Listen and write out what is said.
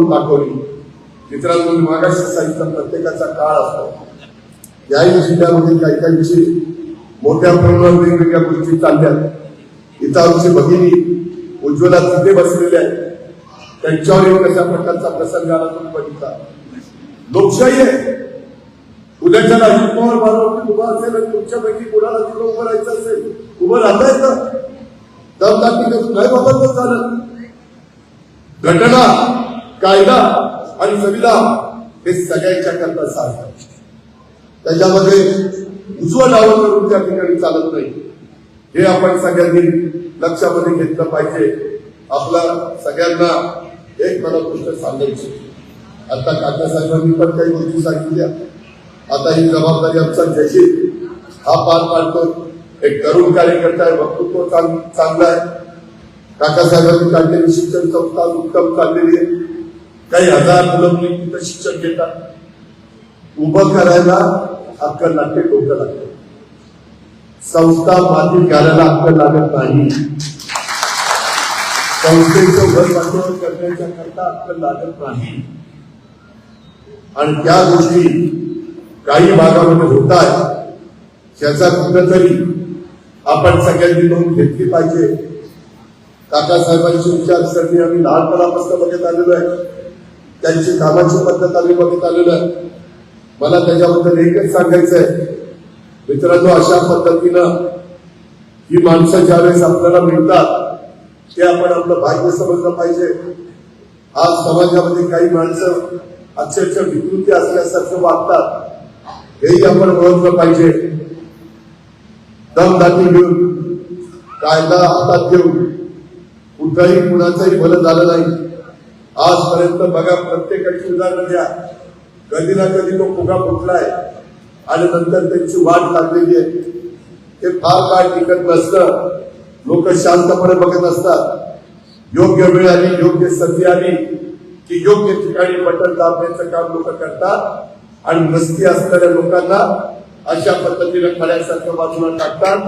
करून दाखवली. मित्रांनो मी मागाशी सांगितलं प्रत्येकाचा काळ असतो. याही जिल्ह्यामध्ये काही काहींची मोठ्या प्रमाणावर वेगवेगळ्या गोष्टी चालल्या इथं आमची भगिनी उज्ज्वला तिथे बसलेल्या आहेत त्यांच्यावर कशा प्रकारचा प्रसंग आला तुम्ही बघितला. लोकशाही आहे. उद्याच्या राजू पवार बारावती उभा असेल आणि तुमच्यापैकी कुणाला तिथं उभं राहायचं असेल उभं राहता येतं. दमदाटी करून नाही वापरलं चालत घटना कायदा आणि संविधान हे सगळ्यांच्या करता साधतात त्याच्यामध्ये उजवं डावं करून त्या ठिकाणी चालत नाही. हे आपण सगळ्यांनी लक्षामध्ये घेतलं पाहिजे. आपला सगळ्यांना एक मला गोष्ट सांगायची. आता काका साहेबांनी पण काही गोष्टी सांगितल्या. आता ही जबाबदारी आमचा जशी हा पार पाडतो एक तरुण कार्यकर्ता आहे वक्तृत्व चांगला चांगलं आहे. काकासाहेबांनी काढलेली शिक्षण संस्था उत्तम चाललेली आहे. काही हजार मुलं मुली तिथं शिक्षण घेतात. उभं करायला अक्कल लागते डोकं लागते. संस्था माती घालायला अक्कल लागत नाही. संस्थेचं घर वाटोळ करण्याच्या करता अक्कल लागत नाही. आणि त्या गोष्टी काही भागामध्ये होत आहेत याचा कुठंतरी आपण सगळ्यांनी नोंद घेतली पाहिजे. काकासाहेबांची विचारसरणी आम्ही लहानपणापासून बघत आलेलो आहे. त्यांची कामाची पद्धत आम्ही बघत आलेलो आहे. मला त्याच्याबद्दल एकच सांगायचं आहे मित्रांनो अशा पद्धतीनं ही माणसं ज्यावेळेस आपल्याला मिळतात ते आपण आपलं भाग्य समजलं पाहिजे. आज समाजामध्ये काही माणसं अक्षरशः विकृती असल्यासारखं वागतात. हेही आपण ओळखलं पाहिजे. दमदाटी घेऊन कायदा हातात घेऊन कुठलाही कुणाचंही भलं झालं नाही. आजपर्यंत बघा प्रत्येकाची उदाहरण द्या. कधी ना कधी तो फुगा फुटलाय आणि नंतर त्यांची वाट लागलेली आहे. ते फार काळ टिकत नसतं. लोक शांतपणे बघत असतात. योग्य वेळ आली योग्य संधी आली की योग्य ठिकाणी बटन दाबण्याचं काम लोक करतात. आणि मस्ती असणाऱ्या लोकांना अशा पद्धतीने खड्यासारखं बाजूला टाकतात.